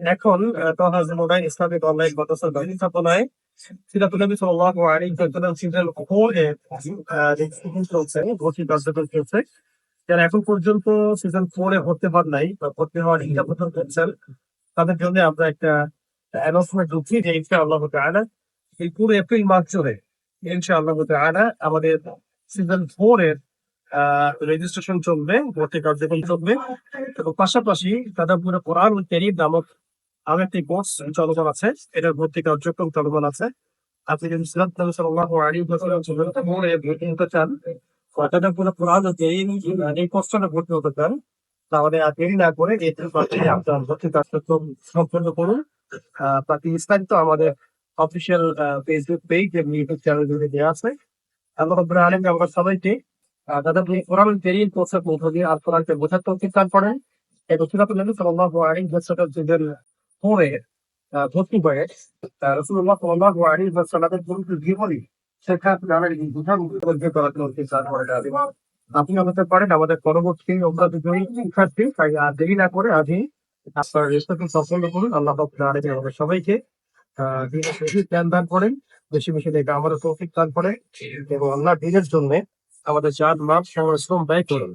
এখন আহ, Taha Islamic online মাদ্রাসা ব্যবস্থাপনায় সিরাতুল নবী সাল্লাল্লাহু আলাইহি ওয়াসাল্লাম সিজন ফোরে রেজিস্ট্রেশন চলছে ভর্তি কার্যক্রম চলছে। যারা এখন পর্যন্ত হওয়ার জন্য আমরা একটা যে এই পুরো এপ্রিল আমাদের সিজন রেজিস্ট্রেশন চলবে ভর্তি কার্যক্রম চলবে। পাশাপাশি তাদের কোরআন ক্যারির নামক আরও একটি কোর্স চলমান আছে। এটার ভর্তি কার্যক্রম চলমান আছে। আপনি যদি সিরাত ভর্তি হতে চান পুরো এই কোর্সটা ভর্তি হতে চান, তাহলে আর দেরি না করে এই আপনার ভর্তি কার্যক্রম সম্পন্ন করুন। বাকি বিস্তারিত আমাদের অফিসিয়াল ফেসবুক পেজ এবং ইউটিউব চ্যানেল দেওয়া আছে। আল্লাহ রাব্বুল আমরা সবাইকে এই কোরআন কোর্সের মধ্য দিয়ে আর বোঝার তৌফিক দান করেন। এবং সিরাতুল নবী সাল্লাল্লাহু আলাইহি পরে। ভর্তি করে। আপনি হতে পারেন, আমাদের পরবর্তী শিক্ষার্থী আর দেরি না করে আজই আপনার করুন। আল্লাহ আমাদের সবাইকে দান করেন, বেশি বেশি দেখে আমাদের তৌফিক দান করেন এবং আল্লাহ দিনের জন্য আমাদের চার মাস সংশ্রম ব্যয় করুন।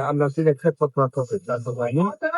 আল্লাহ দিনের ক্ষেত্রে